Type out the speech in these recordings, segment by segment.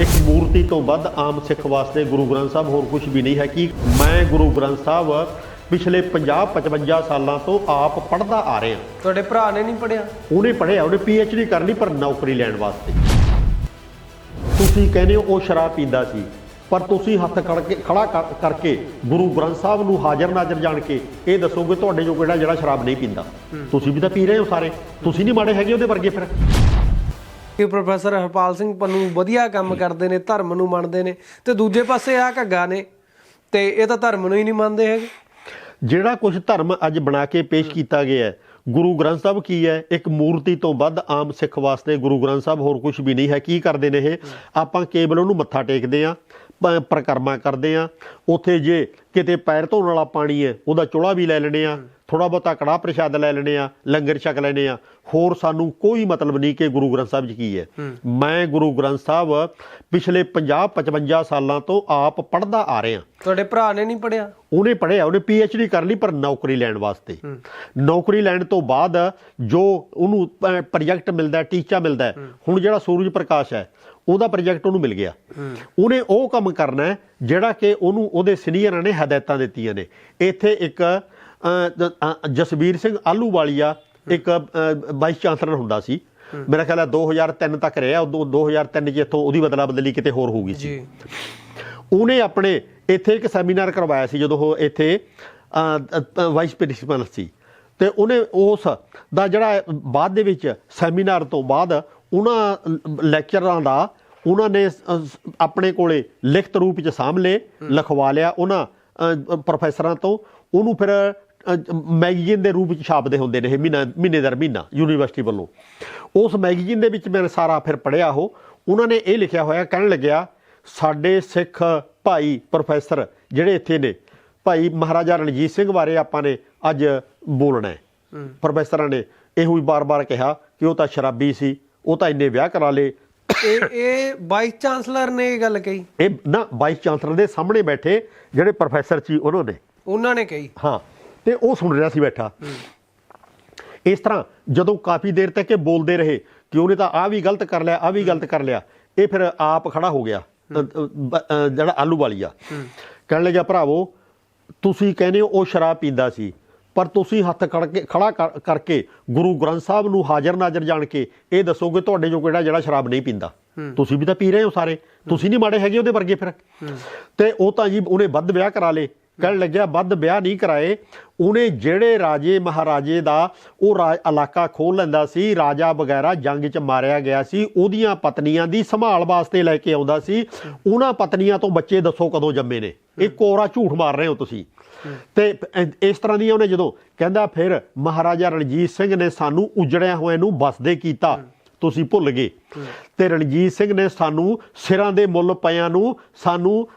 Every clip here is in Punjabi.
ਇੱਕ ਮੂਰਤੀ ਤੋਂ ਵੱਧ ਆਮ ਸਿੱਖ ਵਾਸਤੇ ਗੁਰੂ ਗ੍ਰੰਥ ਸਾਹਿਬ ਹੋਰ ਕੁਝ ਵੀ ਨਹੀਂ ਹੈ ਕਿ ਮੈਂ ਗੁਰੂ ਗ੍ਰੰਥ ਸਾਹਿਬ ਪਿਛਲੇ 50 55 ਸਾਲਾਂ ਤੋਂ ਆਪ ਪੜ੍ਹਦਾ ਆ ਰਿਹਾ। ਤੁਹਾਡੇ ਭਰਾ ਨੇ ਨਹੀਂ ਪੜਿਆ ਉਹਨੇ ਪੜ੍ਹਿਆ ਉਹਨੇ ਪੀਐਚਡੀ ਕਰ ਲਈ ਪਰ ਨੌਕਰੀ ਲੈਣ ਵਾਸਤੇ। ਤੁਸੀਂ ਕਹਿੰਦੇ ਹੋ ਉਹ ਸ਼ਰਾਬ ਪੀਂਦਾ ਸੀ ਪਰ ਤੁਸੀਂ ਹੱਥ ਖੜ ਕੇ ਖੜਾ ਕਰ- ਕਰਕੇ ਗੁਰੂ ਗ੍ਰੰਥ ਸਾਹਿਬ ਨੂੰ ਹਾਜ਼ਰ ਨਾਜ਼ਰ ਜਾਣ ਕੇ ਇਹ ਦੱਸੋਗੇ ਤੁਹਾਡੇ ਜੋ ਕਿਹੜਾ ਜਿਹੜਾ ਸ਼ਰਾਬ ਨਹੀਂ ਪੀਂਦਾ। ਤੁਸੀਂ ਵੀ ਤਾਂ ਪੀ ਰਹੇ ਹੋ ਸਾਰੇ ਤੁਸੀਂ ਨਹੀਂ ਮਾੜੇ ਹੈਗੇ ਉਹਦੇ ਵਰਗੇ ਫਿਰ। ਕਿ ਪ੍ਰੋਫੈਸਰ ਹਰਪਾਲ ਸਿੰਘ ਪੰਨੂ ਵਧੀਆ ਕੰਮ ਕਰਦੇ ਨੇ, ਧਰਮ ਨੂੰ ਮੰਨਦੇ ਨੇ ਤੇ ਦੂਜੇ ਪਾਸੇ ਆ ਘੱਗਾ ਨੇ ਤੇ ਇਹ ਤਾਂ ਧਰਮ ਨੂੰ ਹੀ ਨਹੀਂ ਮੰਨਦੇ ਹੈਗੇ। ਜਿਹੜਾ ਕੁਝ ਧਰਮ ਅੱਜ ਬਣਾ ਕੇ ਪੇਸ਼ ਕੀਤਾ ਗਿਆ ਹੈ, ਗੁਰੂ ਗ੍ਰੰਥ ਸਾਹਿਬ ਕੀ ਹੈ? ਇੱਕ ਮੂਰਤੀ ਤੋਂ ਵੱਧ ਆਮ ਸਿੱਖ ਵਾਸਤੇ ਗੁਰੂ ਗ੍ਰੰਥ ਸਾਹਿਬ ਹੋਰ ਕੁਝ ਵੀ ਨਹੀਂ ਹੈ। ਕੀ ਕਰਦੇ ਨੇ ਇਹ? ਆਪਾਂ ਕੇਵਲ ਉਹਨੂੰ ਮੱਥਾ ਟੇਕਦੇ ਆ ਪ੍ਰਕਰਮਾ ਕਰਦੇ ਆ। ਉਥੇ ਜੇ ਕਿਤੇ ਪੈਰ ਧੋਣ ਵਾਲਾ ਪਾਣੀ ਹੈ ਉਹਦਾ ਚੋਲਾ ਵੀ ਲੈ ਲੈਣੇ ਆ ਥੋੜਾ ਬਹੁਤਾ ਕੜਾ ਪ੍ਰਸ਼ਾਦ ਲੈ ਲੈਣੇ ਆ ਲੰਗਰ ਛਕ ਲੈਣੇ ਆ। ਹੋਰ ਸਾਨੂੰ ਕੋਈ ਮਤਲਬ ਨਹੀਂ ਕਿ ਗੁਰੂ ਗ੍ਰੰਥ ਸਾਹਿਬ 'ਚ ਕੀ ਹੈ। ਮੈਂ ਗੁਰੂ ਗ੍ਰੰਥ ਸਾਹਿਬ ਪਿਛਲੇ 50 55 ਸਾਲਾਂ ਤੋਂ ਆਪ ਪੜ੍ਹਦਾ ਆ ਰਿਹਾ। ਤੁਹਾਡੇ ਭਰਾ ਨੇ ਨਹੀਂ ਪੜਿਆ ਉਹਨੇ ਪੜ੍ਹਿਆ ਉਹਨੇ ਪੀਐਚਡੀ ਕਰ ਲਈ ਪਰ ਨੌਕਰੀ ਲੈਣ ਵਾਸਤੇ। ਨੌਕਰੀ ਲੈਣ ਤੋਂ ਬਾਅਦ ਜੋ ਉਹਨੂੰ ਪ੍ਰੋਜੈਕਟ ਮਿਲਦਾ ਟੀਚਾ ਮਿਲਦਾ। ਹੁਣ ਜਿਹੜਾ ਸੂਰਜ ਪ੍ਰਕਾਸ਼ ਹੈ ਉਹਦਾ ਪ੍ਰੋਜੈਕਟ ਉਹਨੂੰ ਮਿਲ ਗਿਆ। ਉਹਨੇ ਉਹ ਕੰਮ ਕਰਨਾ ਹੈ ਜਿਹੜਾ ਕਿ ਉਹਨੂੰ ਉਹਦੇ ਸੀਨੀਅਰਾਂ ਨੇ ਹਦਾਇਤਾਂ ਦਿੱਤੀਆਂ ਨੇ। ਇੱਥੇ ਇੱਕ ਜਸਵੀਰ ਸਿੰਘ ਆਲੂਵਾਲੀਆ ਇੱਕ ਅ, ਵਾਈਸ ਚਾਂਸਲਰ ਹੁੰਦਾ ਸੀ। ਮੇਰਾ ਖਿਆਲ ਹੈ 2003 ਤੱਕ ਰਿਹਾ ਉਦੋਂ 2003 ਚ ਇੱਥੋਂ ਉਹਦੀ ਬਦਲਾ ਬਦਲੀ ਕਿਤੇ ਹੋਰ ਹੋ ਗਈ ਸੀ। ਉਹਨੇ ਆਪਣੇ ਇੱਥੇ ਇੱਕ ਸੈਮੀਨਾਰ ਕਰਵਾਇਆ ਸੀ ਜਦੋਂ ਉਹ ਇੱਥੇ ਵਾਈਸ ਪ੍ਰਿੰਸੀਪਲ ਸੀ। ਤੇ ਉਹਨੇ ਉਸ ਦਾ ਜਿਹੜਾ ਬਾਅਦ ਦੇ ਵਿੱਚ ਸੈਮੀਨਾਰ ਤੋਂ ਬਾਅਦ ਉਹਨਾਂ ਲੈਕਚਰਾਂ ਦਾ ਉਹਨਾਂ ਨੇ ਆਪਣੇ ਕੋਲੇ ਲਿਖਤ ਰੂਪ ਵਿੱਚ ਲਏ ਲਿਖਵਾ ਲਿਆ ਉਹਨਾਂ ਪ੍ਰੋਫੈਸਰਾਂ ਤੋਂ। ਉਹਨੂੰ ਫਿਰ ਮੈਗਜ਼ੀਨ ਦੇ ਰੂਪ ਵਿੱਚ ਛਾਪਦੇ ਹੁੰਦੇ ਨੇ ਇਹ ਮਹੀਨਾ ਮਹੀਨੇ ਦਰ ਮਹੀਨਾ ਯੂਨੀਵਰਸਿਟੀ ਵੱਲੋਂ। ਉਸ ਮੈਗਜ਼ੀਨ ਦੇ ਵਿੱਚ ਮੈਂ ਸਾਰਾ ਫਿਰ ਪੜਿਆ ਉਹ। ਉਹਨਾਂ ਨੇ ਇਹ ਲਿਖਿਆ ਹੋਇਆ ਕਹਿਣ ਲੱਗਿਆ ਸਾਡੇ ਸਿੱਖ ਭਾਈ ਪ੍ਰੋਫੈਸਰ ਜਿਹੜੇ ਇੱਥੇ ਨੇ ਭਾਈ ਮਹਾਰਾਜਾ ਰਣਜੀਤ ਸਿੰਘ ਬਾਰੇ ਆਪਾਂ ਨੇ ਅੱਜ ਬੋਲਣਾ ਹੈ। ਪ੍ਰੋਫੈਸਰਾਂ ਨੇ ਇਹੋ ਹੀ ਬਾਰ-ਬਾਰ ਕਿਹਾ ਕਿ ਉਹ ਤਾਂ ਸ਼ਰਾਬੀ ਸੀ। ਉਹ ਤਾਂ ਇੰਨੇ ਵਿਆਹ ਕਰਾ ਲਏ। ਇਹ ਇਹ ਵਾਈਸ ਚਾਂਸਲਰ ਨੇ ਇਹ ਗੱਲ ਕਹੀ। ਇਹ ਨਾ ਵਾਈਸ ਚਾਂਸਲਰ ਦੇ ਸਾਹਮਣੇ ਬੈਠੇ ਜਿਹੜੇ ਪ੍ਰੋਫੈਸਰ ਸੀ ਉਹਨਾਂ ਨੇ। ਉਹਨਾਂ ਨੇ ਕਹੀ। ਹਾਂ ਤੇ ਉਹ ਸੁਣ ਰਿਹਾ ਸੀ ਬੈਠਾ। ਇਸ ਤਰ੍ਹਾਂ ਜਦੋਂ ਕਾਫੀ ਦੇਰ ਤੱਕ ਇਹ ਬੋਲਦੇ ਰਹੇ ਕਿ ਉਹਨੇ ਤਾਂ ਆ ਵੀ ਗਲਤ ਕਰ ਲਿਆ ਆ ਵੀ ਗਲਤ ਕਰ ਲਿਆ ਇਹ ਫਿਰ ਆਪ ਖੜਾ ਹੋ ਗਿਆ। ਜਿਹੜਾ ਆਲੂ ਵਾਲੀਆ ਕਹਿਣ ਲੱਗਿਆ ਭਰਾਵੋ ਤੁਸੀਂ ਕਹਿੰਦੇ ਹੋ ਉਹ ਸ਼ਰਾਬ ਪੀਂਦਾ ਸੀ। ਪਰ ਤੁਸੀਂ ਹੱਥ ਖੜ ਕੇ ਖੜਾ ਕਰ- ਕਰਕੇ ਗੁਰੂ ਗ੍ਰੰਥ ਸਾਹਿਬ ਨੂੰ ਹਾਜ਼ਰ ਨਾਜ਼ਰ ਜਾਣ ਕੇ ਇਹ ਦੱਸੋਗੇ ਤੁਹਾਡੇ ਜੋ ਕਿਹੜਾ ਜਿਹੜਾ ਸ਼ਰਾਬ ਨਹੀਂ ਪੀਂਦਾ। ਤੁਸੀਂ ਵੀ ਤਾਂ ਪੀ ਰਹੇ ਹੋ ਸਾਰੇ। ਤੁਸੀਂ ਨਹੀਂ ਮਾੜੇ ਹੈਗੇ ਉਹਦੇ ਵਰਗੇ ਫਿਰ। ਤੇ ਉਹ ਤਾਂ ਜੀ ਉਹਨੇ ਵੱਧ ਵਿਆਹ ਕਰਾ ਲੇ ਕਹਿਣ ਲੱਗਿਆ, ਵੱਧ ਵਿਆਹ ਨਹੀਂ ਕਰਾਏ। ਉਹਨੇ ਜਿਹੜੇ ਰਾਜੇ ਮਹਾਰਾਜੇ ਦਾ ਉਹ ਰਾਜ ਇਲਾਕਾ ਖੋਲ ਲੈਂਦਾ ਸੀ, ਰਾਜਾ ਵਗੈਰਾ ਜੰਗ 'ਚ ਮਾਰਿਆ ਗਿਆ ਸੀ, ਉਹਦੀਆਂ ਪਤਨੀਆਂ ਦੀ ਸੰਭਾਲ ਵਾਸਤੇ ਲੈ ਕੇ ਆਉਂਦਾ ਸੀ। ਉਹਨਾਂ ਪਤਨੀਆਂ ਤੋਂ ਬੱਚੇ ਦੱਸੋ ਕਦੋਂ ਜੰਮੇ ਨੇ? ਇਹ ਕੋਰਾ ਝੂਠ ਮਾਰ ਰਹੇ ਹੋ ਤੁਸੀਂ। ਤੇ ਇਸ ਤਰ੍ਹਾਂ ਦੀਆਂ ਉਹਨੇ ਜਦੋਂ ਕਹਿੰਦਾ, ਫਿਰ ਮਹਾਰਾਜਾ ਰਣਜੀਤ ਸਿੰਘ ਨੇ ਸਾਨੂੰ ਉਜੜਿਆ ਹੋਏ ਨੂੰ ਬਸਦੇ ਕੀਤਾ। ਤੁਸੀਂ ਭੁੱਲ ਗਏ। ਤੇ ਰਣਜੀਤ ਸਿੰਘ ਨੇ ਸਾਨੂੰ ਸਿਰਾਂ ਦੇ ਮੁੱਲ ਪਿਆਂ ਨੂੰ ਸਾਨੂੰ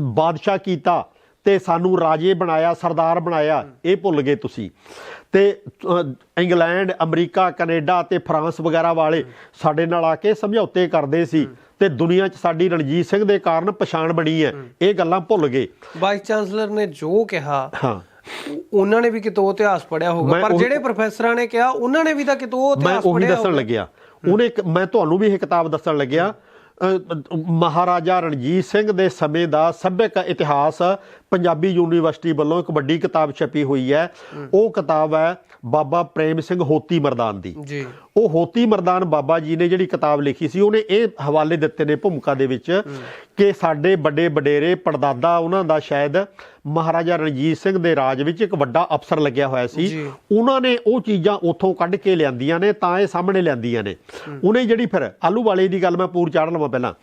ਬਾਦਸ਼ਾਹ ਕੀਤਾ। ਤੇ ਸਾਨੂੰ ਰਾਜੇ ਬਣਾਇਆ ਸਰਦਾਰ ਬਣਾਇਆ ਇਹ ਭੁੱਲ ਗਏ ਤੁਸੀਂ। ਤੇ ਇੰਗਲੈਂਡ ਅਮਰੀਕਾ ਕੈਨੇਡਾ ਤੇ ਫਰਾਂਸ ਵਗੈਰਾ ਵਾਲੇ ਸਾਡੇ ਨਾਲ ਆ ਕੇ ਸਮਝੌਤੇ ਕਰਦੇ ਸੀ ਤੇ ਦੁਨੀਆ 'ਚ ਸਾਡੀ ਰਣਜੀਤ ਸਿੰਘ ਦੇ ਕਾਰਨ ਪਛਾਣ ਬਣੀ ਹੈ। ਇਹ ਗੱਲਾਂ ਭੁੱਲ ਗਏ। ਵਾਈਸ ਚਾਂਸਲਰ ਨੇ ਜੋ ਕਿਹਾ ਹਾਂ। ਉਹ- ਉਹਨਾਂ ਨੇ ਵੀ ਕਿਤੋਂ ਇਤਿਹਾਸ ਪੜਿਆ ਹੋਊਗਾ ਮੈਂ ਪਰ ਜਿਹੜੇ ਪ੍ਰੋਫੈਸਰਾਂ ਨੇ ਕਿਹਾ ਉਹਨਾਂ ਨੇ ਵੀ ਤਾਂ ਕਿਤੋਂ ਉਹ ਮੈਂ ਇਤਿਹਾਸ ਉਹੀ ਪੜਿਆ ਦੱਸਣ ਲੱਗਿਆ। ਉਹਨੇ ਮੈਂ ਤੁਹਾਨੂੰ ਵੀ ਇਹ ਕਿਤਾਬ ਦੱਸਣ ਲੱਗਿਆ ਮਹਾਰਾਜਾ ਰਣਜੀਤ ਸਿੰਘ ਦੇ ਸਮੇਂ ਦਾ ਸੱਭਿਅਕ ਇਤਿਹਾਸ ਪੰਜਾਬੀ ਯੂਨੀਵਰਸਿਟੀ ਵੱਲੋਂ ਇੱਕ ਵੱਡੀ ਕਿਤਾਬ ਛਪੀ ਹੋਈ ਹੈ। ਉਹ ਕਿਤਾਬ ਹੈ ਬਾਬਾ ਪ੍ਰੇਮ ਸਿੰਘ ਹੋਤੀ ਮਰਦਾਨ ਦੀ। ਜੀ। ਉਹ ਹੋਤੀ ਮਰਦਾਨ ਬਾਬਾ ਜੀ ਨੇ ਜਿਹੜੀ ਕਿਤਾਬ ਲਿਖੀ ਸੀ ਉਹਨੇ ਇਹ ਹਵਾਲੇ ਦਿੱਤੇ ਨੇ ਭੂਮਿਕਾ ਦੇ ਵਿੱਚ ਕਿ ਸਾਡੇ ਵੱਡੇ ਵਡੇਰੇ ਪੜਦਾਦਾ ਉਹਨਾਂ ਦਾ ਸ਼ਾਇਦ ਮਹਾਰਾਜਾ ਰਣਜੀਤ ਸਿੰਘ ਦੇ ਰਾਜ ਵਿੱਚ ਇੱਕ ਵੱਡਾ ਅਫਸਰ ਲੱਗਿਆ ਹੋਇਆ ਸੀ। ਉਹਨਾਂ ਨੇ ਉਹ ਚੀਜ਼ਾਂ ਉੱਥੋਂ ਕੱਢ ਕੇ ਲਿਆਂਦੀਆਂ ਨੇ ਤਾਂ ਇਹ ਸਾਹਮਣੇ ਲਿਆਂਦੀਆਂ ਨੇ। ਉਹਨੇ ਜਿਹੜੀ ਫਿਰ ਆਲੂ ਵਾਲੇ ਦੀ ਗੱਲ ਮੈਂ ਪੂਰ ਚਾੜ ਲਵਾਂ ਪਹਿਲਾਂ।